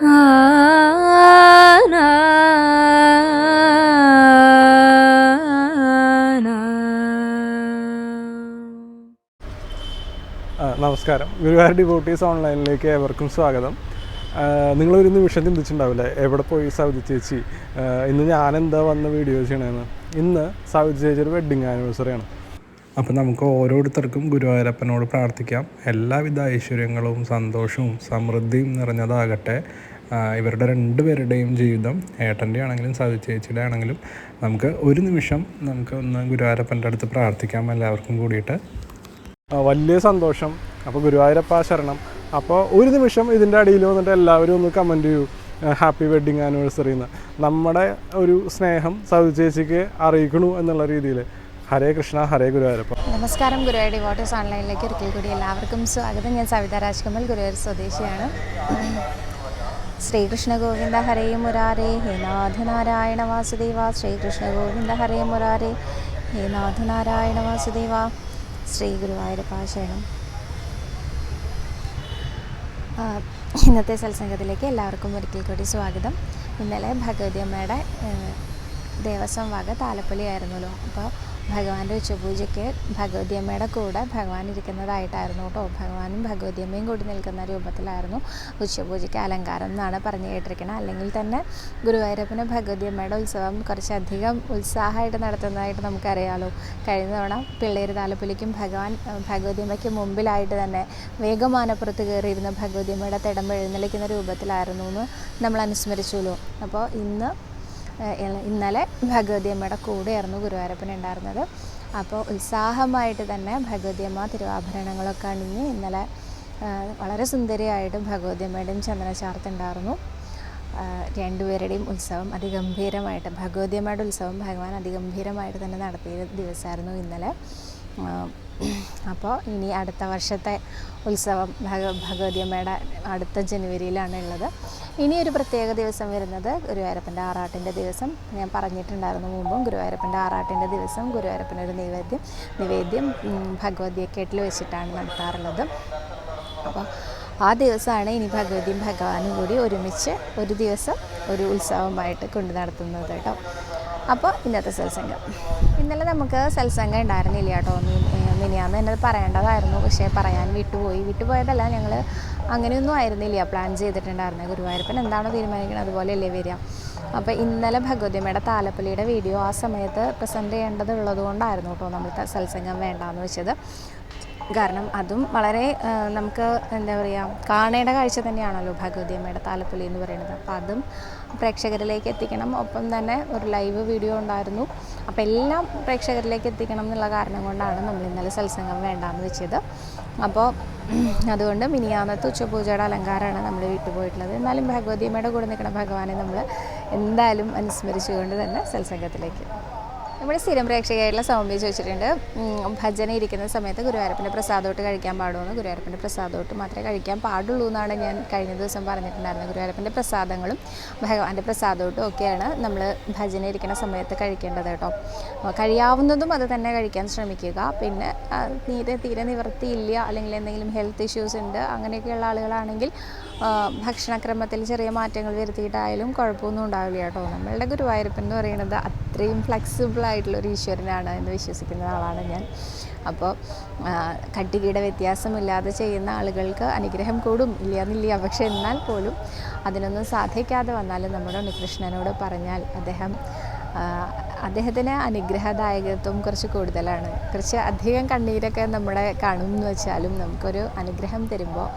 നമസ്കാരം. ഗുരുവായൂർ ഡിവോട്ടീസ് ഓൺലൈനിലേക്ക് ഏവർക്കും സ്വാഗതം. നിങ്ങളൊരു നിമിഷം ചിന്തിച്ചിട്ടുണ്ടാവില്ലേ? എവിടെ പോയി സൗദി ചേച്ചി? ഇന്ന് ഞാൻ എന്താ വന്ന വീഡിയോ ചെയ്യണമെന്ന് ഇന്ന് സൗദി ചേച്ചിയുടെ വെഡ്ഡിങ് ആനിവേഴ്സറിയാണ് അപ്പോൾ നമുക്ക് ഓരോരുത്തർക്കും ഗുരുവായൂരപ്പനോട് പ്രാർത്ഥിക്കാം. എല്ലാവിധ ഐശ്വര്യങ്ങളും സന്തോഷവും സമൃദ്ധിയും നിറഞ്ഞതാകട്ടെ. ഇവരുടെ രണ്ടുപേരുടെയും ജീവിതം ഏട്ടന്റെ ആണെങ്കിലും സൗദി ചേച്ചിയുടെ ആണെങ്കിലും നമുക്ക് ഒരു നിമിഷം നമുക്ക് ഒന്ന് ഗുരുവായൂരപ്പന്റെ അടുത്ത് പ്രാർത്ഥിക്കാം എല്ലാവർക്കും കൂടിയിട്ട്. വലിയ സന്തോഷം. അപ്പോൾ ഗുരുവായൂരപ്പ ശരണം. അപ്പോൾ ഒരു നിമിഷം ഇതിന്റെ അടിയിൽ വന്നിട്ട് എല്ലാവരും ഒന്ന് കമന്റ് ചെയ്യൂ. ഹാപ്പി വെഡ്ഡിങ് ആനിവേഴ്സറി എന്ന് നമ്മുടെ ഒരു സ്നേഹം സൗദി ചേച്ചിക്ക് അറിയിക്കണു എന്നുള്ള രീതിയിൽ. ഹരേ കൃഷ്ണ ഹരേ ഗുരുവായൂരപ്പ. നമസ്കാരം. ഗുരുവായൂർ ഡിവോട്ടേഴ്സ് ഓൺലൈനിലേക്ക് ഒരിക്കൽ കൂടി എല്ലാവർക്കും സ്വാഗതം. ഞാൻ സവിത രാജ്കമൽ ഗുരുവായൂർ സ്വദേശിയാണ്. ശ്രീകൃഷ്ണ ഗോവിന്ദ ഹരേ മുരാരേ ഹേ നാഥനാരായണ വാസുദേവ ശ്രീകൃഷ്ണ ഗോവിന്ദ ഹരേ മുരാരേ ഹേ നാഥനാരായണ വാസുദേവ ശ്രീ ഗുരുവായൂരപ്പാശയണം ഇന്നത്തെ സത്സംഗത്തിലേക്ക് എല്ലാവർക്കും ഒരിക്കൽ കൂടി സ്വാഗതം. ഇന്നലെ ഭഗവതി അമ്മയുടെ ദേവസ്വം വക താലപ്പൊലിയായിരുന്നല്ലോ അപ്പോൾ ഭഗവാന്റെ ഉച്ചപൂജയ്ക്ക് ഭഗവതിയമ്മയുടെ കൂടെ ഭഗവാൻ ഇരിക്കുന്നതായിട്ടായിരുന്നു കേട്ടോ. ഭഗവാനും ഭഗവതിയമ്മയും കൂടി നിൽക്കുന്ന രൂപത്തിലായിരുന്നു ഉച്ചപൂജയ്ക്ക് അലങ്കാരം എന്നാണ് പറഞ്ഞു കേട്ടിരിക്കുന്നത്. അല്ലെങ്കിൽ തന്നെ ഗുരുവായൂരപ്പന് ഭഗവതിയമ്മയുടെ ഉത്സവം കുറച്ചധികം ഉത്സാഹമായിട്ട് നടത്തുന്നതായിട്ട് നമുക്കറിയാമല്ലോ കഴിഞ്ഞ തവണ പിള്ളേര് താലപ്പൊലിക്കും ഭഗവാൻ ഭഗവതിയമ്മയ്ക്ക് മുമ്പിലായിട്ട് തന്നെ വേഗമാനപ്പുറത്ത് കയറിയിരുന്ന ഭഗവതിയമ്മയുടെ തിടമ്പ് എഴുന്നള്ളിക്കുന്ന രൂപത്തിലായിരുന്നു എന്ന് നമ്മൾ അനുസ്മരിച്ചുല്ലോ അപ്പോൾ ഇന്ന് ഇന്നലെ ഭഗവതി അമ്മയുടെ കൂടെയായിരുന്നു ഗുരുവായൂരപ്പൻ ഉണ്ടായിരുന്നത്. അപ്പോൾ ഉത്സാഹമായിട്ട് തന്നെ ഭഗവതി അമ്മ തിരുവാഭരണങ്ങളൊക്കെ അണിഞ്ഞ് ഇന്നലെ വളരെ സുന്ദരിയായിട്ട് ഭഗവതി അമ്മയുടെയും ചന്ദനചാർത്തുണ്ടായിരുന്നു ആഹ് രണ്ടുപേരുടെയും ഉത്സവം അതിഗംഭീരമായിട്ട് ഭഗവതി അമ്മയുടെ ഉത്സവം ഭഗവാൻ അതിഗംഭീരമായിട്ട് തന്നെ നടത്തിയ ദിവസമായിരുന്നു ഇന്നലെ. അപ്പോൾ ഇനി അടുത്ത വർഷത്തെ ഉത്സവം ഭഗ ഭഗവതി അമ്മയുടെ അടുത്ത ജനുവരിയിലാണ് ഉള്ളത് ഇനി ഒരു പ്രത്യേക ദിവസം വരുന്നത് ഗുരുവായൂരപ്പന്റെ ആറാട്ടിന്റെ ദിവസം. ഞാൻ പറഞ്ഞിട്ടുണ്ടായിരുന്നു മുമ്പും ഗുരുവായൂരപ്പന്റെ ആറാട്ടിന്റെ ദിവസം ഗുരുവായൂരപ്പനൊരു നിവേദ്യം നിവേദ്യം ഭഗവതിയെക്കേട്ടിൽ വെച്ചിട്ടാണ് നടത്താറുള്ളത്. അപ്പോൾ ആ ദിവസമാണ് ഇനി ഭഗവതിയും ഭഗവാനും കൂടി ഒരുമിച്ച് ഒരു ദിവസം ഒരു ഉത്സവമായിട്ട് കൊണ്ടു നടത്തുന്നത് കേട്ടോ. അപ്പോൾ ഇന്നത്തെ സത്സംഗം. ഇന്നലെ നമുക്ക് സത്സംഗം ഉണ്ടായിരുന്നില്ല കേട്ടോ. മിനിയാന്ന് എന്നത് പറയേണ്ടതായിരുന്നു. പക്ഷേ പറയാൻ വിട്ടുപോയി. വിട്ടുപോയതല്ല ഞങ്ങൾ അങ്ങനെയൊന്നും ആയിരുന്നില്ല. പ്ലാൻ ചെയ്തിട്ടുണ്ടായിരുന്നത് ഗുരുവായൂരപ്പൻ എന്താണോ തീരുമാനിക്കുന്നത് അതുപോലെയല്ലേ വരിക. അപ്പോൾ ഇന്നലെ ഭഗവതിയമ്മയുടെ താലപ്പൊലിയുടെ വീഡിയോ ആ സമയത്ത് പ്രസന്റ് ചെയ്യേണ്ടത് ഉള്ളതുകൊണ്ടായിരുന്നു കേട്ടോ നമ്മൾ സത്സംഗം വേണ്ടാന്ന് വെച്ചത്. കാരണം അതും വളരെ നമുക്ക് എന്താ പറയുക കാണേണ്ട കാഴ്ച തന്നെയാണല്ലോ ഭഗവതി അമ്മയുടെ താലപ്പൊലി എന്ന് പറയുന്നത്. അപ്പോൾ അതും പ്രേക്ഷകരിലേക്ക് എത്തിക്കണം. ഒപ്പം തന്നെ ഒരു ലൈവ് വീഡിയോ ഉണ്ടായിരുന്നു. അപ്പോൾ എല്ലാം പ്രേക്ഷകരിലേക്ക് എത്തിക്കണം എന്നുള്ള കാരണം കൊണ്ടാണ് നമ്മൾ ഇന്നലെ സത്സംഗം വേണ്ടാന്ന് വെച്ചത്. അപ്പോൾ അതുകൊണ്ട് മിനിയാന്നത്തെ ഉച്ചപൂജയുടെ അലങ്കാരമാണ് നമ്മൾ വിട്ടുപോയിട്ടുള്ളത് എന്നാലും ഭഗവതി അമ്മയുടെ കൂടെ നിൽക്കുന്ന ഭഗവാനെ നമ്മൾ എന്തായാലും അനുസ്മരിച്ചുകൊണ്ട് തന്നെ സത്സംഗത്തിലേക്ക് നമ്മുടെ സ്ഥിരം പ്രേക്ഷകയായിട്ടുള്ള സൗമ്യ ചോദിച്ചിട്ടുണ്ട്. ഭജന ഇരിക്കുന്ന സമയത്ത് ഗുരുവായൂരപ്പന്റെ പ്രസാദോട്ട് കഴിക്കാൻ പാടുമെന്ന് ഗുരുവായൂരപ്പന്റെ പ്രസാദോട്ട് മാത്രമേ കഴിക്കാൻ പാടുള്ളൂ എന്നാണ് ഞാൻ കഴിഞ്ഞ ദിവസം പറഞ്ഞിട്ടുണ്ടായിരുന്നത്. ഗുരുവായൂരപ്പന്റെ പ്രസാദങ്ങളും ഭഗവാന്റെ പ്രസാദോട്ടും ഒക്കെയാണ് നമ്മൾ ഭജന ഇരിക്കുന്ന സമയത്ത് കഴിക്കേണ്ടത് കേട്ടോ. കഴിയാവുന്നതും അത് തന്നെ കഴിക്കാൻ ശ്രമിക്കുക. പിന്നെ തീരെ തീരെ നിവൃത്തിയില്ല അല്ലെങ്കിൽ എന്തെങ്കിലും ഹെൽത്ത് ഇഷ്യൂസ് ഉണ്ട് അങ്ങനെയൊക്കെയുള്ള ആളുകളാണെങ്കിൽ ഭക്ഷണക്രമത്തിൽ ചെറിയ മാറ്റങ്ങൾ വരുത്തിയിട്ടായാലും കുഴപ്പമൊന്നും ഉണ്ടാവില്ല കേട്ടോ. നമ്മളുടെ ഗുരുവായൂരപ്പൻ എന്ന് പറയുന്നത് അത്രയും ഫ്ലെക്സിബിൾ ആയിട്ടുള്ള ഒരു ഈശ്വരനാണ് എന്ന് വിശ്വസിക്കുന്ന ആളാണ് ഞാൻ. അപ്പോൾ കട്ടികയുടെ വ്യത്യാസമില്ലാതെ ചെയ്യുന്ന ആളുകൾക്ക് അനുഗ്രഹം കൂടും. ഇല്ല എന്നില്ല. പക്ഷെ എന്നാൽ പോലും അതിനൊന്നും സാധിക്കാതെ വന്നാലും നമ്മുടെ ഉണ്ണികൃഷ്ണനോട് പറഞ്ഞാൽ അദ്ദേഹം അദ്ദേഹത്തിന് അനുഗ്രഹദായകത്വം കുറച്ച് കൂടുതലാണ്. കുറച്ച് അധികം കണ്ണീരൊക്കെ നമ്മളെ കാണും എന്ന് വെച്ചാലും നമുക്കൊരു അനുഗ്രഹം തരുമ്പോൾ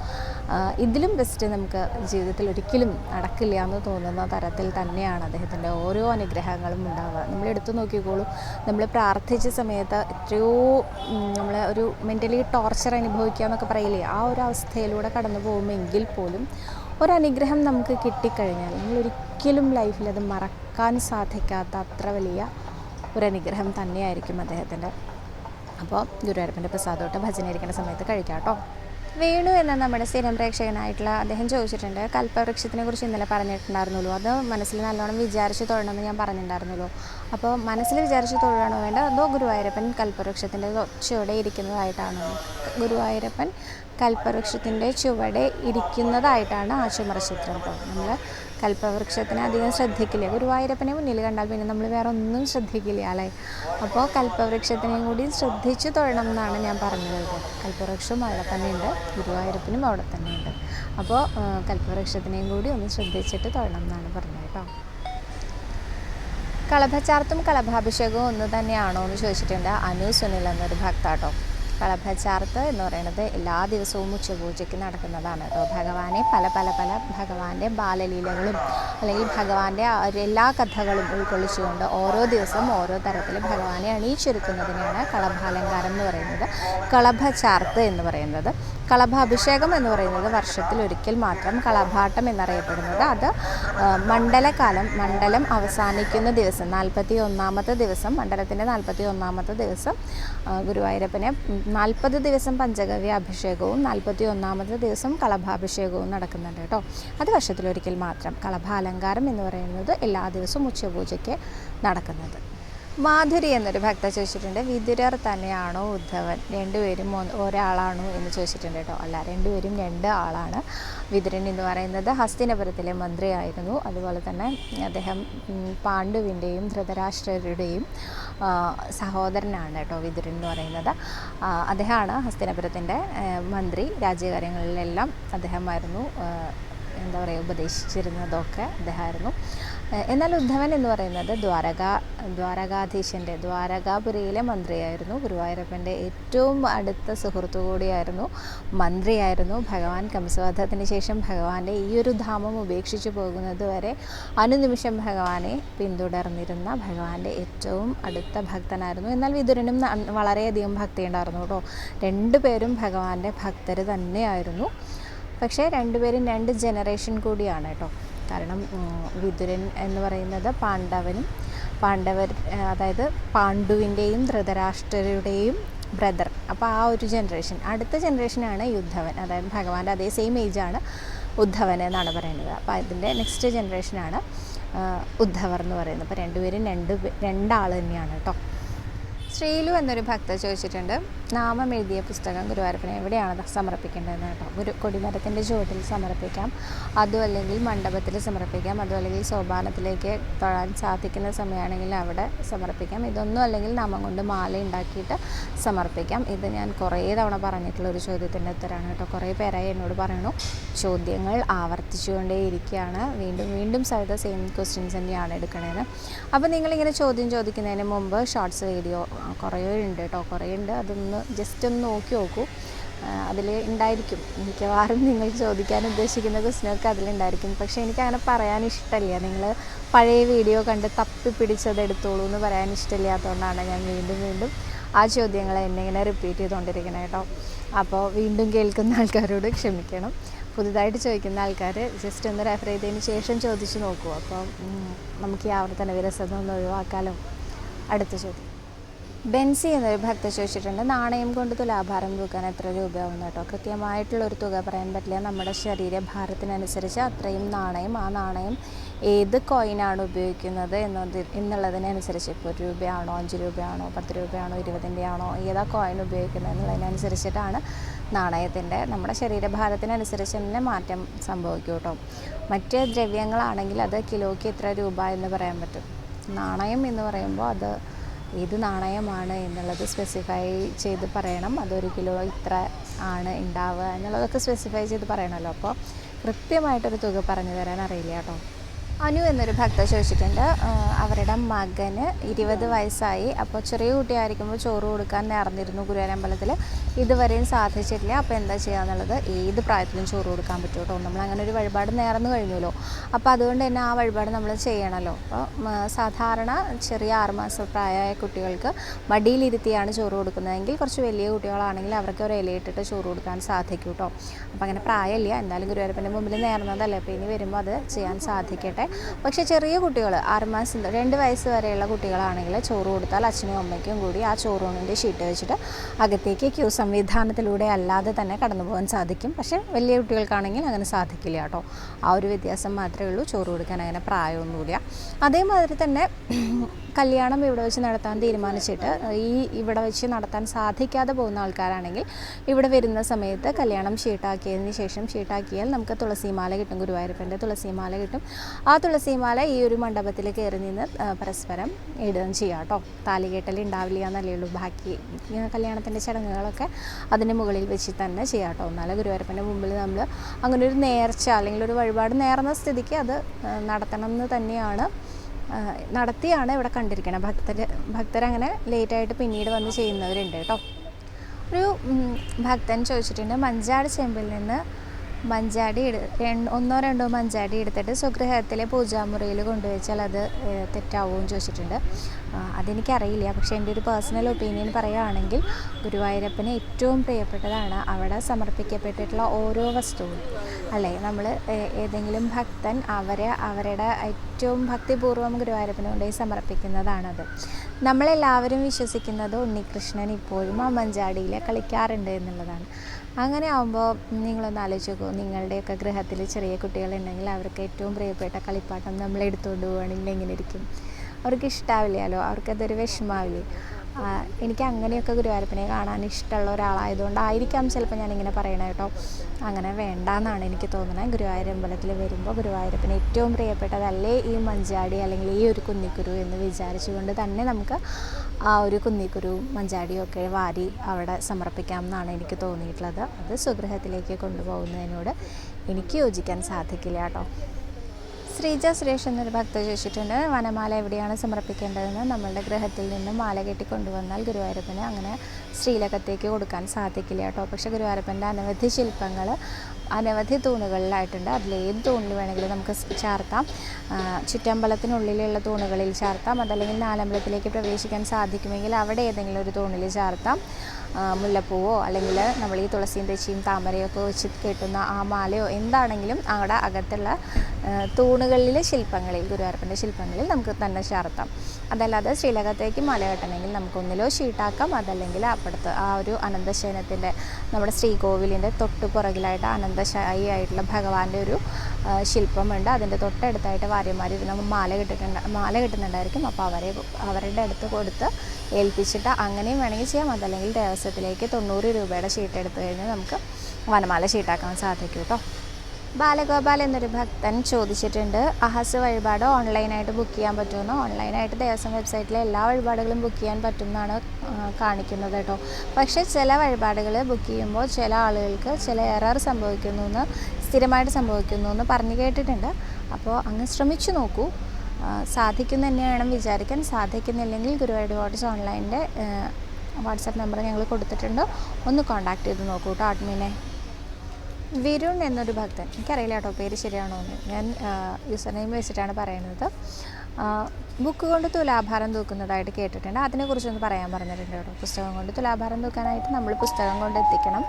ഇതിലും ബെസ്റ്റ് നമുക്ക് ജീവിതത്തിൽ ഒരിക്കലും നടക്കില്ല എന്ന് തോന്നുന്ന തരത്തിൽ തന്നെയാണ് അദ്ദേഹത്തിന്റെ ഓരോ അനുഗ്രഹങ്ങളും ഉണ്ടാവുക. നമ്മൾ എടുത്തു നോക്കിക്കോളൂ നമ്മൾ പ്രാർത്ഥിച്ച സമയത്ത് എത്രയോ നമ്മൾ ഒരു മെന്റലി ടോർച്ചർ അനുഭവിക്കുക എന്നൊക്കെ പറയില്ലേ? ആ ഒരു അവസ്ഥയിലൂടെ കടന്നു പോകുമെങ്കിൽ പോലും ഒരനുഗ്രഹം നമുക്ക് കിട്ടിക്കഴിഞ്ഞാൽ നമ്മൾ ഒരിക്കലും ലൈഫിൽ അത് മറക്കാൻ സാധിക്കാത്ത അത്ര വലിയ ഒരനുഗ്രഹം തന്നെയായിരിക്കും അദ്ദേഹത്തിന്റെ. അപ്പോൾ ഗുരുവായൂരപ്പന്റെ പ്രസാദോട്ട് ഭജന ഇരിക്കുന്ന സമയത്ത് കഴിക്കാം കേട്ടോ. വേണു എന്ന നമ്മുടെ സ്ഥിരം പ്രേക്ഷകനായിട്ടുള്ള അദ്ദേഹം ചോദിച്ചിട്ടുണ്ട് കൽപ്പവൃക്ഷത്തിനെ കുറിച്ച് ഇന്നലെ പറഞ്ഞിട്ടുണ്ടായിരുന്നുള്ളൂ അത് മനസ്സിൽ നല്ലോണം വിചാരിച്ച് തൊഴണമെന്ന് ഞാൻ പറഞ്ഞിട്ടുണ്ടായിരുന്നുള്ളൂ അപ്പോൾ മനസ്സിൽ വിചാരിച്ച് തൊഴണോ വേണ്ട? അതോ ഗുരുവായൂരപ്പൻ കൽപ്പവൃക്ഷത്തിന്റെ ഒച്ചയോടെ ഇരിക്കുന്നതായിട്ടാണോ? ഗുരുവായൂരപ്പൻ കൽപ്പവൃക്ഷത്തിന്റെ ചുവടെ ഇരിക്കുന്നതായിട്ടാണ് ആ ചുമർചിത്രം കേട്ടോ നമ്മൾ കൽപ്പവൃക്ഷത്തിനെ അധികം ശ്രദ്ധിക്കില്ല. ഗുരുവായൂരപ്പനെ മുന്നിൽ കണ്ടാൽ പിന്നെ നമ്മൾ വേറെ ഒന്നും ശ്രദ്ധിക്കില്ല അല്ലേ? അപ്പോൾ കൽപ്പവൃക്ഷത്തിനെയും കൂടി ശ്രദ്ധിച്ചു തൊഴണം എന്നാണ് ഞാൻ പറഞ്ഞത്. കൽപ്പവൃക്ഷവും കൽപ്പവൃക്ഷം അവിടെ തന്നെയുണ്ട്. ഗുരുവായൂരപ്പനും അവിടെ തന്നെയുണ്ട്. അപ്പോൾ കൽപ്പവൃക്ഷത്തിനെയും കൂടി ഒന്ന് ശ്രദ്ധിച്ചിട്ട് തൊഴണം എന്നാണ് പറഞ്ഞത് കേട്ടോ. കളഭച്ചാർത്തും കളഭാഭിഷേകവും ഒന്ന് തന്നെയാണോ എന്ന് ചോദിച്ചിട്ടുണ്ട് അനു സുനിൽ എന്നൊരു ഭക്താട്ടോ കളഭച്ചാർത്ത് എന്ന് പറയുന്നത് എല്ലാ ദിവസവും ഉച്ചപൂജയ്ക്ക് നടക്കുന്നതാണ്. കേട്ടോ ഭഗവാനെ പല പല പല ഭഗവാന്റെ ബാലലീലകളും അല്ലെങ്കിൽ ഭഗവാന്റെ എല്ലാ കഥകളും ഉൾക്കൊള്ളിച്ചുകൊണ്ട് ഓരോ ദിവസം ഓരോ തരത്തിൽ ഭഗവാനെ അണിയിച്ചൊരുക്കുന്നതിനെയാണ് കളഭാലങ്കാരം എന്ന് പറയുന്നത്. കളഭച്ചാർത്ത് എന്ന് പറയുന്നത്. കളഭാഭിഷേകം എന്ന് പറയുന്നത് വർഷത്തിൽ ഒരിക്കൽ മാത്രം കളഭാട്ടം എന്നറിയപ്പെടുന്നത്. അത് മണ്ഡലകാലം മണ്ഡലം അവസാനിക്കുന്ന ദിവസം നാൽപ്പത്തി ഒന്നാമത്തെ ദിവസം മണ്ഡലത്തിന്റെ നാൽപ്പത്തി ഒന്നാമത്തെ ദിവസം ഗുരുവായൂരപ്പനെ നാൽപ്പത് ദിവസം പഞ്ചഗവ്യ അഭിഷേകവും നാൽപ്പത്തി ഒന്നാമത്തെ ദിവസം കളഭാഭിഷേകവും നടക്കുന്നുണ്ട് കേട്ടോ. അത് വർഷത്തിലൊരിക്കൽ മാത്രം കളഭാലങ്കാരം എന്ന് പറയുന്നത് എല്ലാ ദിവസവും ഉച്ചപൂജയ്ക്ക് നടക്കുന്നത്. മാധുരി എന്നൊരു ഭക്ത ചോദിച്ചിട്ടുണ്ട്. വിതുരർ തന്നെയാണോ ഉദ്ധവൻ? രണ്ടുപേരും ഒരാളാണോ എന്ന് ചോദിച്ചിട്ടുണ്ട് കേട്ടോ. അല്ല രണ്ടുപേരും രണ്ട് ആളാണ് വിതുരൻ എന്ന് പറയുന്നത്. ഹസ്തിനപുരത്തിലെ മന്ത്രിയായിരുന്നു. അതുപോലെ തന്നെ അദ്ദേഹം പാണ്ഡുവിന്റെയും ധൃതരാഷ്ട്രരുടെയും സഹോദരനാണ് കേട്ടോ വിതുരൻ എന്ന് പറയുന്നത്. അദ്ദേഹമാണ് ഹസ്തിനപുരത്തിന്റെ മന്ത്രി. രാജ്യകാര്യങ്ങളിലെല്ലാം അദ്ദേഹമായിരുന്നു എന്താ പറയുക ഉപദേശിച്ചിരുന്നതൊക്കെ അദ്ദേഹമായിരുന്നു. എന്നാൽ ഉദ്ധവൻ എന്ന് പറയുന്നത് ദ്വാരക ദ്വാരകാധീശന്റെ ദ്വാരകാപുരിയിലെ മന്ത്രിയായിരുന്നു. ഗുരുവായൂരപ്പന്റെ ഏറ്റവും അടുത്ത സുഹൃത്തു കൂടിയായിരുന്നു. മന്ത്രിയായിരുന്നു. ഭഗവാൻ കംസവധത്തിന് ശേഷം ഭഗവാന്റെ ഈ ഒരു ധാമം ഉപേക്ഷിച്ചു പോകുന്നത് വരെ അനുനിമിഷം ഭഗവാനെ പിന്തുടർന്നിരുന്ന ഭഗവാന്റെ ഏറ്റവും അടുത്ത ഭക്തനായിരുന്നു. എന്നാൽ വിതുരനും വളരെയധികം ഭക്തി ഉണ്ടായിരുന്നു കേട്ടോ. രണ്ടുപേരും ഭഗവാന്റെ ഭക്തർ തന്നെയായിരുന്നു. പക്ഷേ രണ്ടുപേരും രണ്ട് ജനറേഷൻ കൂടിയാണ് കേട്ടോ. കാരണം വിതുരൻ എന്ന് പറയുന്നത് പാണ്ഡവനും പാണ്ഡവർ അതായത് പാണ്ഡുവിന്റെയും ധൃതരാഷ്ട്രരുടെയും ബ്രദർ അപ്പോൾ ആ ഒരു ജനറേഷൻ അടുത്ത ജനറേഷനാണ് യുദ്ധവൻ. അതായത് ഭഗവാന്റെ അതേ സെയിം ഏജാണ് ഉദ്ധവൻ എന്നാണ് പറയുന്നത്. അപ്പോൾ അതിന്റെ നെക്സ്റ്റ് ജനറേഷനാണ് ഉദ്ധവർ എന്ന് പറയുന്നത്. അപ്പോൾ രണ്ടുപേരും രണ്ട് രണ്ടാൾ തന്നെയാണ് കേട്ടോ. ശ്രീലു എന്നൊരു ഭക്ത ചോദിച്ചിട്ടുണ്ട് നാമം എഴുതിയ പുസ്തകം ഗുരുവായൂരപ്പന് എവിടെയാണ് സമർപ്പിക്കേണ്ടതെന്ന് കേട്ടോ? ഗുരു കൊടിമരത്തിന്റെ ചുവട്ടിൽ സമർപ്പിക്കാം. അതും അല്ലെങ്കിൽ മണ്ഡപത്തിൽ സമർപ്പിക്കാം. അതും അല്ലെങ്കിൽ സോപാനത്തിലേക്ക് തൊഴാൻ സാധിക്കുന്ന സമയമാണെങ്കിൽ അവിടെ സമർപ്പിക്കാം. ഇതൊന്നും അല്ലെങ്കിൽ നാമം കൊണ്ട് മാല ഉണ്ടാക്കിയിട്ട് സമർപ്പിക്കാം. ഇത് ഞാൻ കുറേ തവണ പറഞ്ഞിട്ടുള്ള ഒരു ചോദ്യത്തിന്റെ ഉത്തരമാണ് കേട്ടോ. കുറേ പേരായി എന്നോട് പറയണു ചോദ്യങ്ങൾ ആവർത്തിച്ചുകൊണ്ടേയിരിക്കുകയാണ് വീണ്ടും വീണ്ടും സഹിത സെയിം ക്വസ്റ്റ്യൻസ് തന്നെയാണ് എടുക്കുന്നത് അപ്പോൾ നിങ്ങളിങ്ങനെ ചോദ്യം ചോദിക്കുന്നതിന് മുമ്പ് ഷോർട്സ് വീഡിയോ കുറേ ഉണ്ട് കേട്ടോ കുറേ ഉണ്ട്. അതൊന്ന് ജസ്റ്റ് ഒന്ന് നോക്കി നോക്കൂ. അതിൽ ഉണ്ടായിരിക്കും. മിക്കവാറും നിങ്ങൾ ചോദിക്കാൻ ഉദ്ദേശിക്കുന്ന ക്വസ്റ്റിനൊക്കെ അതിലുണ്ടായിരിക്കും. പക്ഷേ എനിക്ക് അങ്ങനെ പറയാൻ ഇഷ്ടമില്ല നിങ്ങൾ പഴയ വീഡിയോ കണ്ട് തപ്പി പിടിച്ചത് എടുത്തോളൂ എന്ന് പറയാൻ ഇഷ്ടമില്ലാത്തതുകൊണ്ടാണ് ഞാൻ വീണ്ടും വീണ്ടും ആ ചോദ്യങ്ങൾ എന്നെ ഇങ്ങനെ റിപ്പീറ്റ് ചെയ്തുകൊണ്ടിരിക്കണം കേട്ടോ. അപ്പോൾ വീണ്ടും കേൾക്കുന്ന ആൾക്കാരോട് ക്ഷമിക്കണം. പുതുതായിട്ട് ചോദിക്കുന്ന ആൾക്കാർ ജസ്റ്റ് ഒന്ന് റെഫർ ചെയ്തതിന് ശേഷം ചോദിച്ചു നോക്കൂ. അപ്പോൾ നമുക്ക് ഈ ആവർത്തന വിരസത ഒന്ന് ഒഴിവാക്കാലോ. അടുത്ത ചോദ്യം. ബെൻസി എന്നൊരു ഭക്ത ചോദിച്ചിട്ടുണ്ട് നാണയം കൊണ്ട് തുലാഭാരം തൂക്കാൻ എത്ര രൂപയാവും കേട്ടോ കൃത്യമായിട്ടുള്ള ഒരു തുക പറയാൻ പറ്റില്ല. നമ്മുടെ ശരീരഭാരത്തിനനുസരിച്ച് അത്രയും നാണയം ആ നാണയം ഏത് കോയിനാണ് ഉപയോഗിക്കുന്നത് എന്നത് എന്നുള്ളതിനനുസരിച്ച് ഇപ്പോൾ രൂപയാണോ അഞ്ച് രൂപയാണോ പത്ത് രൂപയാണോ ഇരുപതിന്റെ ആണോ ഏതാ കോയിൻ ഉപയോഗിക്കുന്നത് എന്നുള്ളതിനനുസരിച്ചിട്ടാണ് നാണയത്തിന്റെ നമ്മുടെ ശരീരഭാരത്തിനനുസരിച്ച് തന്നെ മാറ്റം സംഭവിക്കും കേട്ടോ മറ്റ് ദ്രവ്യങ്ങളാണെങ്കിൽ അത് കിലോയ്ക്ക് എത്ര രൂപ എന്ന് പറയാൻ പറ്റും. നാണയം എന്ന് പറയുമ്പോൾ അത് ഏത് നാണയമാണ് എന്നുള്ളത് സ്പെസിഫൈ ചെയ്ത് പറയണം. അതൊരു കിലോ ഇത്ര ആണ് ഉണ്ടാവുക എന്നുള്ളതൊക്കെ സ്പെസിഫൈ ചെയ്ത് പറയണമല്ലോ അപ്പോൾ കൃത്യമായിട്ടൊരു തുക പറഞ്ഞു തരാൻ അറിയില്ല കേട്ടോ. അനു എന്നൊരു ഭക്ത ചോദിച്ചിട്ടുണ്ട് അവരുടെ മകന് ഇരുപത് വയസ്സായി. അപ്പോൾ ചെറിയ കുട്ടിയായിരിക്കുമ്പോൾ ചോറ് കൊടുക്കാൻ നേർന്നിരുന്നു ഗുരുവായൂരമ്പലത്തിൽ ഇതുവരെയും സാധിച്ചിട്ടില്ല. അപ്പോൾ എന്താ ചെയ്യാന്നുള്ളത് ഏത് പ്രായത്തിലും ചോറ് കൊടുക്കാൻ പറ്റും കേട്ടോ. നമ്മൾ അങ്ങനെ ഒരു വഴിപാട് നേർന്നു കഴിഞ്ഞല്ലോ. അപ്പോൾ അതുകൊണ്ട് തന്നെ ആ വഴിപാട് നമ്മൾ ചെയ്യണമല്ലോ. അപ്പോൾ സാധാരണ ചെറിയ ആറുമാസ പ്രായമായ കുട്ടികൾക്ക് മടിയിലിരുത്തിയാണ് ചോറ് കൊടുക്കുന്നതെങ്കിൽ കുറച്ച് വലിയ കുട്ടികളാണെങ്കിൽ അവർക്ക് ഒരു ഇലയിട്ടിട്ട് ചോറ് കൊടുക്കാൻ സാധിക്കും കേട്ടോ. അപ്പോൾ അങ്ങനെ പ്രായമില്ല. എന്തായാലും ഗുരുവായൂരപ്പന്റെ മുമ്പിൽ നേർന്നതല്ലേ. അപ്പോൾ ഇനി വരുമ്പോൾ അത് ചെയ്യാൻ സാധിക്കട്ടെ. പക്ഷേ ചെറിയ കുട്ടികൾ ആറുമാസം രണ്ട് വയസ്സ് വരെയുള്ള കുട്ടികളാണെങ്കിൽ ചോറ് കൊടുത്താൽ അച്ഛനും അമ്മയ്ക്കും കൂടി ആ ചോറൂണിന്റെ ഷീറ്റ് വെച്ചിട്ട് അകത്തേക്ക് ക്യൂ സംവിധാനത്തിലൂടെ അല്ലാതെ തന്നെ കടന്നു പോകാൻ സാധിക്കും. പക്ഷേ വലിയ കുട്ടികൾക്കാണെങ്കിൽ അങ്ങനെ സാധിക്കില്ല കേട്ടോ. ആ ഒരു വ്യത്യാസം മാത്രമേ ഉള്ളൂ. ചോറ് കൊടുക്കാൻ അങ്ങനെ പ്രായമൊന്നുമില്ല. അതേമാതിരി തന്നെ കല്യാണം ഇവിടെ വെച്ച് നടത്താൻ തീരുമാനിച്ചിട്ട് ഈ ഇവിടെ വെച്ച് നടത്താൻ സാധിക്കാതെ പോകുന്ന ആൾക്കാരാണെങ്കിൽ ഇവിടെ വരുന്ന സമയത്ത് കല്യാണം ഷീട്ടാക്കിയതിന് ശേഷം ഷീട്ടാക്കിയാൽ നമുക്ക് തുളസിമാല കിട്ടും ഗുരുവായൂരപ്പന്റെ തുളസിമാല കിട്ടും. ആ തുളസിമാല ഈ ഒരു മണ്ഡപത്തിൽ കയറി നിന്ന് പരസ്പരം ഇടുകയും ചെയ്യാം കേട്ടോ. താലികെട്ടൽ ഉണ്ടാവില്ല എന്നല്ലേ ഉള്ളൂ. ബാക്കി കല്യാണത്തിന്റെ ചടങ്ങുകളൊക്കെ അതിന് മുകളിൽ വെച്ച് തന്നെ ചെയ്യാം കേട്ടോ. എന്നാലും ഗുരുവായൂരപ്പന്റെ മുമ്പിൽ നമ്മൾ അങ്ങനെ ഒരു നേർച്ച അല്ലെങ്കിൽ ഒരു വഴിപാട് നേർന്ന സ്ഥിതിക്ക് അത് നടത്തണം എന്ന് തന്നെയാണ് നടത്തിയാണ് ഇവിടെ കണ്ടിരിക്കുന്നത് ഭക്തർ ഭക്തരങ്ങനെ ലേറ്റായിട്ട് പിന്നീട് വന്ന് ചെയ്യുന്നവരുണ്ട് കേട്ടോ. ഒരു ഭക്തൻ ചോദിച്ചിട്ടുണ്ട് മഞ്ചാട് ചെമ്പിൽ നിന്ന് മഞ്ചാടി ഒന്നോ രണ്ടോ മഞ്ചാടി എടുത്തിട്ട് സ്വഗൃഹത്തിലെ പൂജാമുറിയിൽ കൊണ്ടുവച്ചാൽ അത് തെറ്റാവുമെന്ന് ചോദിച്ചിട്ടുണ്ട്. അതെനിക്കറിയില്ല. പക്ഷേ എന്റെ ഒരു പേഴ്സണൽ ഒപ്പീനിയൻ പറയുകയാണെങ്കിൽ ഗുരുവായൂരപ്പന് ഏറ്റവും പ്രിയപ്പെട്ടതാണ് അവിടെ സമർപ്പിക്കപ്പെട്ടിട്ടുള്ള ഓരോ വസ്തുവും. അല്ലേ? നമ്മൾ ഏതെങ്കിലും ഭക്തൻ അവരെ അവരുടെ ഏറ്റവും ഭക്തിപൂർവം ഗുരുവായൂരപ്പന് കൊണ്ടുപോയി സമർപ്പിക്കുന്നതാണത്. നമ്മളെല്ലാവരും വിശ്വസിക്കുന്നത് ഉണ്ണികൃഷ്ണൻ ഇപ്പോഴും ആ മഞ്ചാടിയിൽ കളിക്കാറുണ്ട് എന്നുള്ളതാണ്. അങ്ങനെ ആകുമ്പോൾ നിങ്ങളൊന്ന് ആലോചിച്ച് നോക്കൂ നിങ്ങളുടെയൊക്കെ ഗൃഹത്തിൽ ചെറിയ കുട്ടികളുണ്ടെങ്കിൽ അവർക്ക് ഏറ്റവും പ്രിയപ്പെട്ട കളിപ്പാട്ടം നമ്മൾ എടുത്തുകൊണ്ട് എങ്ങനെ ഇരിക്കും? അവർക്ക് ഇഷ്ടാവില്ലല്ലോ അവർക്കതൊരു വിഷമാവില്ലേ എനിക്ക് അങ്ങനെയൊക്കെ ഗുരുവായൂരപ്പനെ കാണാൻ ഇഷ്ടമുള്ള ഒരാളായതുകൊണ്ടായിരിക്കാം ചിലപ്പോൾ ഞാനിങ്ങനെ പറയണത് കേട്ടോ. അങ്ങനെ വേണ്ടാന്നാണ് എനിക്ക് തോന്നുന്നത്. ഗുരുവായൂർ അമ്പലത്തിൽ വരുമ്പോൾ ഗുരുവായൂരപ്പന് ഏറ്റവും പ്രിയപ്പെട്ടതല്ലേ ഈ മഞ്ചാടി അല്ലെങ്കിൽ ഈ ഒരു കുന്നിക്കുരു എന്ന് വിചാരിച്ചുകൊണ്ട് തന്നെ നമുക്ക് ആ ഒരു കുന്നിക്കുരു മഞ്ചാടിയും ഒക്കെ വാരി അവിടെ സമർപ്പിക്കാം എന്നാണ് എനിക്ക് തോന്നിയിട്ടുള്ളത്. അത് സ്വഗൃഹത്തിലേക്ക് കൊണ്ടുപോകുന്നതിനോട് എനിക്ക് യോജിക്കാൻ സാധിക്കില്ല കേട്ടോ. ശ്രീജ സുരേഷ് എന്നൊരു ഭക്ത ചോദിച്ചിട്ടുണ്ട് വനമാല എവിടെയാണ് സമർപ്പിക്കേണ്ടതെന്ന് നമ്മളുടെ ഗ്രഹത്തിൽ നിന്ന് മാല കെട്ടി കൊണ്ടുവന്നാൽ ഗുരുവായൂരപ്പന് അങ്ങനെ ശ്രീലകത്തേക്ക് കൊടുക്കാൻ സാധിക്കില്ല കേട്ടോ. പക്ഷേ ഗുരുവായൂരപ്പന്റെ അനവധി ശില്പങ്ങൾ അനവധി തൂണുകളിലായിട്ടുണ്ട്. അതിലേത് തൂണിൽ വേണമെങ്കിലും നമുക്ക് ചേർത്താം. ചുറ്റമ്പലത്തിനുള്ളിലുള്ള തൂണുകളിൽ ചാർത്താം. അതല്ലെങ്കിൽ നാലമ്പലത്തിലേക്ക് പ്രവേശിക്കാൻ സാധിക്കുമെങ്കിൽ അവിടെ ഏതെങ്കിലും ഒരു തൂണിൽ ചാർത്താം. മുല്ലപ്പൂവോ അല്ലെങ്കിൽ നമ്മൾ ഈ തുളസിയും തെച്ചിയും താമരയൊക്കെ വെച്ച് കെട്ടുന്ന ആ മാലയോ എന്താണെങ്കിലും അവിടെ അകത്തുള്ള തൂണുകളിലെ ശില്പങ്ങളിൽ ഗുരുവായൂരപ്പന്റെ ശില്പങ്ങളിൽ നമുക്ക് തന്നെ ചാർത്താം. അതല്ലാതെ ശ്രീലകത്തേക്ക് മല കെട്ടണമെങ്കിൽ നമുക്കൊന്നിലോ ഷീട്ടാക്കാം. അതല്ലെങ്കിൽ അപ്പുറത്ത് ആ ഒരു അനന്തശയനത്തിന്റെ നമ്മുടെ ശ്രീകോവിലിന്റെ തൊട്ട് പുറകിലായിട്ട് അനന്തശായി ആയിട്ടുള്ള ഭഗവാന്റെ ഒരു ശില്പമുണ്ട്. അതിന്റെ തൊട്ടടുത്തായിട്ട് നമ്മൾ മാല കിട്ടിട്ടുണ്ട് മാല കിട്ടുന്നുണ്ടായിരിക്കും. അപ്പോൾ അവരെ അവരുടെ അടുത്ത് കൊടുത്ത് ഏൽപ്പിച്ചിട്ട് അങ്ങനെയും വേണമെങ്കിൽ ചെയ്യാം. അതല്ലെങ്കിൽ ദേവസ്വത്തിലേക്ക് തൊണ്ണൂറ് രൂപയുടെ ഷീട്ട് എടുത്തു കഴിഞ്ഞാൽ നമുക്ക് വനമാല ഷീട്ടാക്കാൻ സാധിക്കും കേട്ടോ. ബാലഗോപാൽ എന്നൊരു ഭക്തൻ ചോദിച്ചിട്ടുണ്ട് അഹസ് വഴിപാട് ഓൺലൈനായിട്ട് ബുക്ക് ചെയ്യാൻ പറ്റുമെന്ന്? ഓൺലൈനായിട്ട് ദേവസ്വം വെബ്സൈറ്റിലെ എല്ലാ വഴിപാടുകളും ബുക്ക് ചെയ്യാൻ പറ്റുമെന്നാണ് കാണിക്കുന്നത് കേട്ടോ. പക്ഷേ ചില വഴിപാടുകൾ ബുക്ക് ചെയ്യുമ്പോൾ ചില ആളുകൾക്ക് ചില എറർ സംഭവിക്കുന്നു എന്ന് സ്ഥിരമായിട്ട് സംഭവിക്കുന്നു എന്ന് പറഞ്ഞു കേട്ടിട്ടുണ്ട്. അപ്പോൾ അങ്ങ് ശ്രമിച്ചു നോക്കൂ. സാധിക്കുന്നു തന്നെയാണ് വിചാരിക്കാൻ സാധിക്കുന്നില്ലെങ്കിൽ ഗുരുവായൂർ വാട്സ് ഓൺലൈനിന്റെ വാട്സാപ്പ് നമ്പർ ഞങ്ങൾ കൊടുത്തിട്ടുണ്ട്. ഒന്ന് കോൺടാക്റ്റ് ചെയ്ത് നോക്കൂ കേട്ടോ അഡ്മിനെ വിരുൺ എന്നൊരു ഭക്തൻ. എനിക്കറിയില്ല കേട്ടോ പേര് ശരിയാണോ എന്ന്. ഞാൻ യൂസർ നെയിം വെച്ചിട്ടാണ് പറയുന്നത്. ബുക്ക് കൊണ്ട് തുലാഭാരം തൂക്കുന്നതായിട്ട് കേട്ടിട്ടുണ്ട്. അതിനെക്കുറിച്ചൊന്ന് പറയാൻ പറഞ്ഞിട്ടുണ്ട് കേട്ടോ പുസ്തകം കൊണ്ട് തുലാഭാരം തൂക്കാനായിട്ട് നമ്മൾ പുസ്തകം കൊണ്ട് എത്തിക്കണം.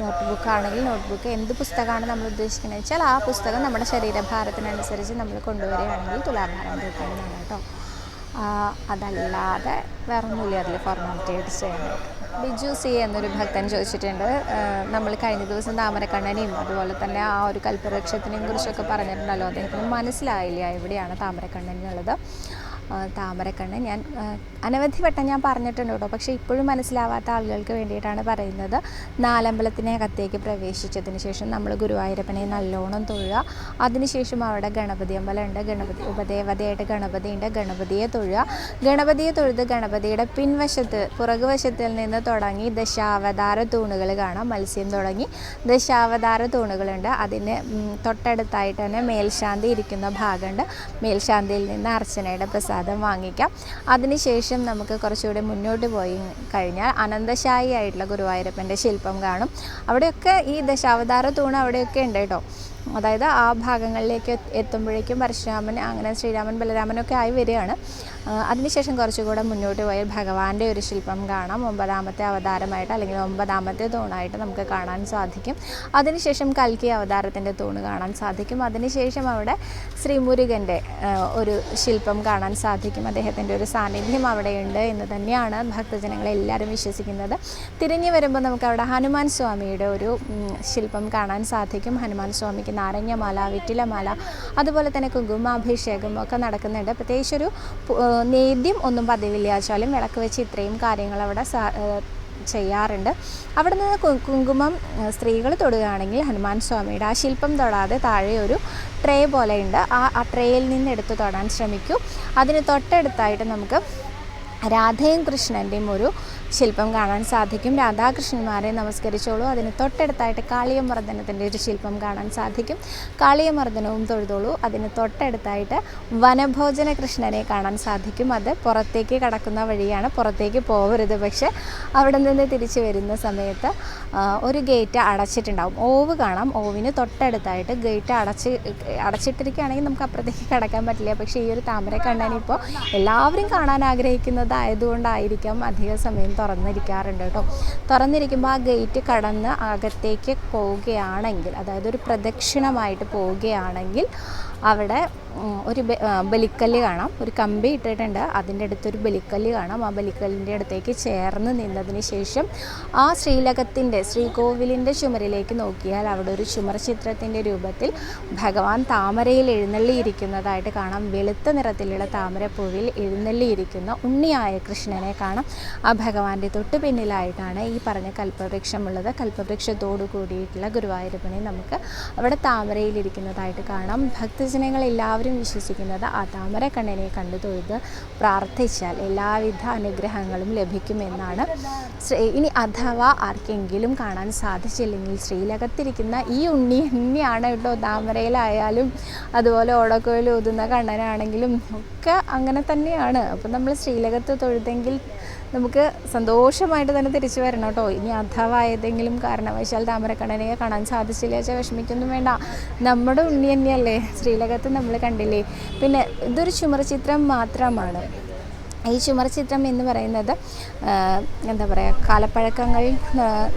നോട്ട് ബുക്ക് ആണെങ്കിൽ നോട്ട് ബുക്ക് എന്ത് പുസ്തകമാണ് നമ്മൾ ഉദ്ദേശിക്കുന്നത് വെച്ചാൽ ആ പുസ്തകം നമ്മുടെ ശരീരഭാരത്തിനനുസരിച്ച് നമ്മൾ കൊണ്ടുവരികയാണെങ്കിൽ തുലാഭാരം തൂക്കാവുന്നതാണ് കേട്ടോ അതല്ലാതെ വേറൊന്നുമില്ല അതിൽ ഫോർമാലിറ്റി ആയിട്ട് ചെയ്യാനായിട്ട് ബിജു സി എന്നൊരു ഭക്തൻ ചോദിച്ചിട്ടുണ്ട് നമ്മൾ കഴിഞ്ഞ ദിവസം താമരക്കണ്ണനെയും അതുപോലെ തന്നെ ആ ഒരു കൽപ്പവൃക്ഷത്തിനെയും കുറിച്ചൊക്കെ പറഞ്ഞിട്ടുണ്ടല്ലോ. അദ്ദേഹത്തിന് മനസ്സിലായില്ല എവിടെയാണ് താമരക്കണ്ണൻ എന്നുള്ളത്. ആ, താമരക്കണ്ണൻ ഞാൻ അനവധി വട്ടം ഞാൻ പറഞ്ഞിട്ടുണ്ട് കേട്ടോ. പക്ഷേ ഇപ്പോഴും മനസ്സിലാവാത്ത ആളുകൾക്ക് വേണ്ടിയിട്ടാണ് പറയുന്നത്. നാലമ്പലത്തിനകത്തേക്ക് പ്രവേശിച്ചതിന് ശേഷം നമ്മൾ ഗുരുവായൂരപ്പനെ നല്ലോണം തൊഴുക. അതിനുശേഷം അവിടെ ഗണപതി അമ്പലമുണ്ട്. ഗണപതി ഉപദേവതയായിട്ട് ഗണപതി ഉണ്ട്. ഗണപതിയെ തൊഴുക. ഗണപതിയെ തൊഴുത് ഗണപതിയുടെ പിൻവശത്ത് പുറകുവശത്തിൽ നിന്ന് തുടങ്ങി ദശാവതാര തൂണുകൾ കാണാം. മത്സ്യം തുടങ്ങി ദശാവതാര തൂണുകളുണ്ട്. അതിന് തൊട്ടടുത്തായിട്ട് തന്നെ മേൽശാന്തി ഇരിക്കുന്ന ഭാഗമുണ്ട്. മേൽശാന്തിയിൽ നിന്ന് അർച്ചനയുടെ പ്രസാദം വാങ്ങിക്കാം. അതിനുശേഷം നമുക്ക് കുറച്ചുകൂടി മുന്നോട്ട് പോയി കഴിഞ്ഞാൽ അനന്തശായി ആയിട്ടുള്ള ഗുരുവായൂരപ്പന്റെ ശില്പം കാണും. അവിടെയൊക്കെ ഈ ദശാവതാര തൂണ് അവിടെയൊക്കെ ഉണ്ട് കേട്ടോ. അതായത് ആ ഭാഗങ്ങളിലേക്ക് എത്ത് എത്തുമ്പോഴേക്കും പരശുരാമൻ അങ്ങനെ ശ്രീരാമൻ ബലരാമനൊക്കെ ആയി വരികയാണ്. അതിനുശേഷം കുറച്ചുകൂടെ മുന്നോട്ട് പോയാൽ ഭഗവാന്റെ ഒരു ശില്പം കാണാം. ഒമ്പതാമത്തെ അവതാരമായിട്ട് അല്ലെങ്കിൽ ഒമ്പതാമത്തെ തൂണായിട്ട് നമുക്ക് കാണാൻ സാധിക്കും. അതിനുശേഷം കൽക്കി അവതാരത്തിന്റെ തൂണ് കാണാൻ സാധിക്കും. അതിനുശേഷം അവിടെ ശ്രീമുരുകന്റെ ഒരു ശില്പം കാണാൻ സാധിക്കും. അദ്ദേഹത്തിന്റെ ഒരു സാന്നിധ്യം അവിടെയുണ്ട് എന്ന് തന്നെയാണ് ഭക്തജനങ്ങളെല്ലാവരും വിശ്വസിക്കുന്നത്. തിരിഞ്ഞു വരുമ്പോൾ നമുക്ക് അവിടെ ഹനുമാൻ സ്വാമിയുടെ ഒരു ശില്പം കാണാൻ സാധിക്കും. ഹനുമാൻ സ്വാമിക്ക് ബാക്കി നാരങ്ങമാല വിറ്റിലമാല അതുപോലെ തന്നെ കുങ്കുമാഭിഷേകം ഒക്കെ നടക്കുന്നുണ്ട്. പ്രത്യേകിച്ച് ഒരു നേദ്യം ഒന്നും പതിവില്ലാച്ചാലും വിളക്ക് വെച്ച് ഇത്രയും കാര്യങ്ങൾ അവിടെ ചെയ്യാറുണ്ട്. അവിടെ നിന്ന് കുങ്കുമം സ്ത്രീകൾ തൊടുകയാണെങ്കിൽ ഹനുമാൻ സ്വാമിയുടെ ആ ശില്പം തൊടാതെ താഴെ ഒരു ട്രേ പോലെയുണ്ട്. ആ ആ ട്രേയിൽ നിന്ന് എടുത്ത് തൊടാൻ ശ്രമിക്കൂ. അതിന് തൊട്ടടുത്തായിട്ട് നമുക്ക് രാധയും കൃഷ്ണന്റെയും ഒരു ശില്പം കാണാൻ സാധിക്കും. രാധാകൃഷ്ണന്മാരെ നമസ്കരിച്ചോളൂ. അതിന് തൊട്ടടുത്തായിട്ട് കാളിയമർദ്ദനത്തിന്റെ ഒരു ശില്പം കാണാൻ സാധിക്കും. കാളിയമർദ്ദനവും തൊഴുതോളൂ. അതിന് തൊട്ടടുത്തായിട്ട് വനഭോജന കൃഷ്ണനെ കാണാൻ സാധിക്കും. അത് പുറത്തേക്ക് കടക്കുന്ന വഴിയാണ്. പുറത്തേക്ക് പോകരുത് പക്ഷെ അവിടെ നിന്ന് തിരിച്ചു വരുന്ന സമയത്ത് ഒരു ഗേറ്റ് അടച്ചിട്ടുണ്ടാവും. ഓവ് കാണാം. ഓവിന് തൊട്ടടുത്തായിട്ട് ഗേറ്റ് അടച്ച് അടച്ചിട്ടിരിക്കുകയാണെങ്കിൽ നമുക്ക് അപ്പുറത്തേക്ക് കടക്കാൻ പറ്റില്ല. പക്ഷേ ഈ ഒരു താമര കണ്ണനിപ്പോൾ എല്ലാവരും കാണാൻ ആഗ്രഹിക്കുന്നതായതുകൊണ്ടായിരിക്കാം അധിക സമയം തുറന്നിരിക്കാറുണ്ട് കേട്ടോ. തുറന്നിരിക്കുമ്പോൾ ആ ഗേറ്റ് കടന്ന് അകത്തേക്ക് പോവുകയാണെങ്കിൽ അതായത് ഒരു പ്രദക്ഷിണമായിട്ട് പോവുകയാണെങ്കിൽ അവിടെ ഒരു ബലിക്കല്ല് കാണാം. ഒരു കമ്പി ഇട്ടിട്ടുണ്ട്. അതിന്റെ അടുത്തൊരു ബലിക്കല്ല് കാണാം. ആ ബലിക്കല്ലിന്റെ അടുത്തേക്ക് ചേർന്ന് നിന്നതിന് ശേഷം ആ ശ്രീലകത്തിന്റെ ശ്രീകോവിലിന്റെ ചുമരിലേക്ക് നോക്കിയാൽ അവിടെ ഒരു ചുമർ ചിത്രത്തിന്റെ രൂപത്തിൽ ഭഗവാൻ താമരയിൽ എഴുന്നള്ളിയിരിക്കുന്നതായിട്ട് കാണാം. വെളുത്ത നിറത്തിലുള്ള താമരപ്പൂവിൽ എഴുന്നള്ളിയിരിക്കുന്ന ഉണ്ണിയായ കൃഷ്ണനെ കാണാം. ആ ഭഗവാന്റെ തൊട്ട് പിന്നിലായിട്ടാണ് ഈ പറഞ്ഞ കൽപ്പവൃക്ഷമുള്ളത്. കൽപ്പവൃക്ഷത്തോടു കൂടിയിട്ടുള്ള ഗുരുവായൂരപ്പനെ നമുക്ക് അവിടെ താമരയിലിരിക്കുന്നതായിട്ട് കാണാം. ഭക്തജനങ്ങൾ എല്ലാവരും വിശ്വസിക്കുന്നത് ആ താമരക്കണ്ണനെ കണ്ടു തൊഴുത് പ്രാർത്ഥിച്ചാൽ എല്ലാവിധ അനുഗ്രഹങ്ങളും ലഭിക്കുമെന്നാണ്. ഇനി അഥവാ ആർക്കെങ്കിലും കാണാൻ സാധിച്ചില്ലെങ്കിൽ ശ്രീലകത്തിരിക്കുന്ന ഈ ഉണ്ണി തന്നെയാണ് കേട്ടോ താമരയിലായാലും അതുപോലെ ഓടക്കോയിൽ ഊതുന്ന കണ്ണനാണെങ്കിലും ഒക്കെ അങ്ങനെ തന്നെയാണ്. അപ്പം നമ്മൾ ശ്രീലകത്ത് തൊഴുതെങ്കിൽ നമുക്ക് സന്തോഷമായിട്ട് തന്നെ തിരിച്ചു വരണം കേട്ടോ. ഇനി അഥവാ ഏതെങ്കിലും കാരണവശാൽ താമരക്കണ്ണനെ കാണാൻ സാധിച്ചില്ല വെച്ചാൽ വിഷമിക്കൊന്നും വേണ്ട. നമ്മുടെ ഉണ്ണി തന്നെയല്ലേ? ശ്രീലകത്ത് നമ്മൾ കണ്ടില്ലേ? പിന്നെ ഇതൊരു ചുമർ ചിത്രം മാത്രമാണ്. ഈ ചുമർ ചിത്രം എന്ന് പറയുന്നത് എന്താ പറയുക കാലപ്പഴക്കങ്ങൾ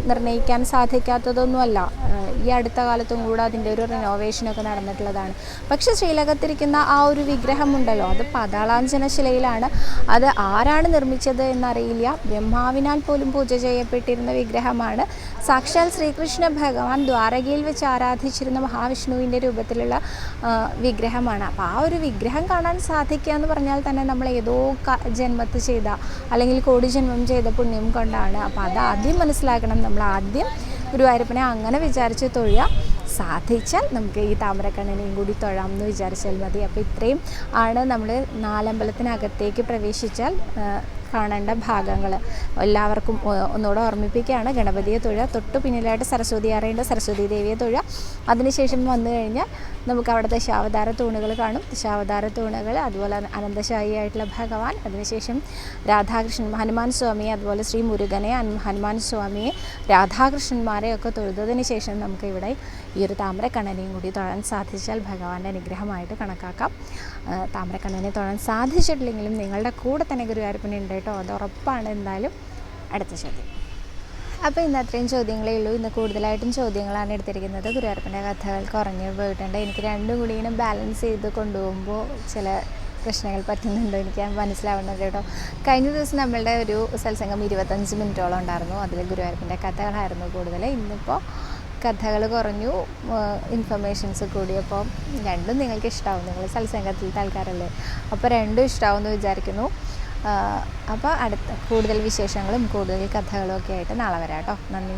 നിർണയിക്കാൻ സാധിക്കാത്തതൊന്നുമല്ല. ഈ അടുത്ത കാലത്തും കൂടെ അതിന്റെ ഒരു റിനോവേഷനൊക്കെ നടന്നിട്ടുള്ളതാണ്. പക്ഷേ ശ്രീലകത്തിരിക്കുന്ന ആ ഒരു വിഗ്രഹമുണ്ടല്ലോ അത് പതാളാഞ്ചന ശിലയിലാണ്. അത് ആരാണ് നിർമ്മിച്ചത് എന്നറിയില്ല. ബ്രഹ്മാവിനാൽ പോലും പൂജ ചെയ്യപ്പെട്ടിരുന്ന വിഗ്രഹമാണ് സാക്ഷാൽ ശ്രീകൃഷ്ണ ഭഗവാൻ ദ്വാരകയിൽ വെച്ച് ആരാധിച്ചിരുന്ന മഹാവിഷ്ണുവിന്റെ രൂപത്തിലുള്ള വിഗ്രഹമാണ്. അപ്പോൾ ആ ഒരു വിഗ്രഹം കാണാൻ സാധിക്കുക എന്ന് പറഞ്ഞാൽ തന്നെ നമ്മൾ ഏതോ ജന്മത്ത് ചെയ്ത അല്ലെങ്കിൽ കോടി ജന്മം ചെയ്ത പുണ്യം കൊണ്ടാണ്. അപ്പോൾ അത് ആദ്യം മനസ്സിലാക്കണം. നമ്മൾ ആദ്യം ഗുരുവായൂരപ്പനെ അങ്ങനെ വിചാരിച്ച് തൊഴുക. സാധിച്ചാൽ നമുക്ക് ഈ താമരക്കണ്ണനെയും കൂടി തൊഴാം എന്ന് വിചാരിച്ചാൽ മതി. അപ്പോൾ ഇത്രയും ആണ് നമ്മൾ നാലമ്പലത്തിനകത്തേക്ക് പ്രവേശിച്ചാൽ കാണേണ്ട ഭാഗങ്ങൾ എല്ലാവർക്കും ഒന്നുകൂടെ ഓർമ്മിപ്പിക്കുകയാണ്. ഗണപതിയെ തൊഴുക തൊട്ട് പിന്നിലായിട്ട് സരസ്വതി ആറേണ്ട സരസ്വതി ദേവിയെ തൊഴുക. അതിനുശേഷം വന്നു കഴിഞ്ഞാൽ നമുക്ക് അവിടെ ദശാവതാര തൂണുകൾ കാണും. ദശാവതാര തൂണുകൾ അതുപോലെ അനന്തശായി ആയിട്ടുള്ള ഭഗവാൻ അതിനുശേഷം രാധാകൃഷ്ണൻ ഹനുമാൻ സ്വാമിയെ അതുപോലെ ശ്രീ മുരുകനെ ഹനു- ഹനുമാൻ സ്വാമിയെ രാധാകൃഷ്ണന്മാരെ ഒക്കെ തൊഴുതതിന് ശേഷം നമുക്ക് ഇവിടെ ഈ ഒരു താമരക്കണ്ണനെയും കൂടി തൊഴാൻ സാധിച്ചാൽ ഭഗവാന്റെ അനുഗ്രഹമായിട്ട് കണക്കാക്കാം. താമരക്കണ്ണനെ തൊഴാൻ സാധിച്ചിട്ടില്ലെങ്കിലും നിങ്ങളുടെ കൂടെ തന്നെ ഗുരുവായൂരപ്പനെ ഉണ്ട് കേട്ടോ. അത് ഉറപ്പാണ് എന്തായാലും. അടുത്ത ചോദ്യം. അപ്പോൾ ഇന്ന് അത്രയും ചോദ്യങ്ങളേ ഉള്ളൂ. ഇന്ന് കൂടുതലായിട്ടും ചോദ്യങ്ങളാണ് എടുത്തിരിക്കുന്നത്. ഗുരുവായൂരപ്പന്റെ കഥകൾ കുറഞ്ഞു പോയിട്ടുണ്ട്. എനിക്ക് രണ്ടും കൂടി ഇങ്ങനെ ബാലൻസ് ചെയ്ത് കൊണ്ടുപോകുമ്പോൾ ചില പ്രശ്നങ്ങൾ പറ്റുന്നുണ്ടോ എനിക്ക് മനസ്സിലാവുന്നത് കേട്ടോ. കഴിഞ്ഞ ദിവസം നമ്മളുടെ ഒരു സത്സംഗം ഇരുപത്തഞ്ച് മിനിറ്റോളം ഉണ്ടായിരുന്നു. അതിൽ ഗുരുവായൂരപ്പന്റെ കഥകളായിരുന്നു കൂടുതൽ. ഇന്നിപ്പോൾ കഥകൾ കുറഞ്ഞു ഇൻഫർമേഷൻസ് കൂടിയപ്പോൾ രണ്ടും നിങ്ങൾക്ക് ഇഷ്ടമാവും നിങ്ങൾ സത്സംഗത്തിലത്തെ ആൾക്കാരല്ലേ. അപ്പോൾ രണ്ടും ഇഷ്ടമാവും വിചാരിക്കുന്നു. അപ്പോൾ അടുത്ത കൂടുതൽ വിശേഷങ്ങളും കൂടുതൽ കഥകളും ഒക്കെ ആയിട്ട് നാളെ വരാം കേട്ടോ. നന്ദി.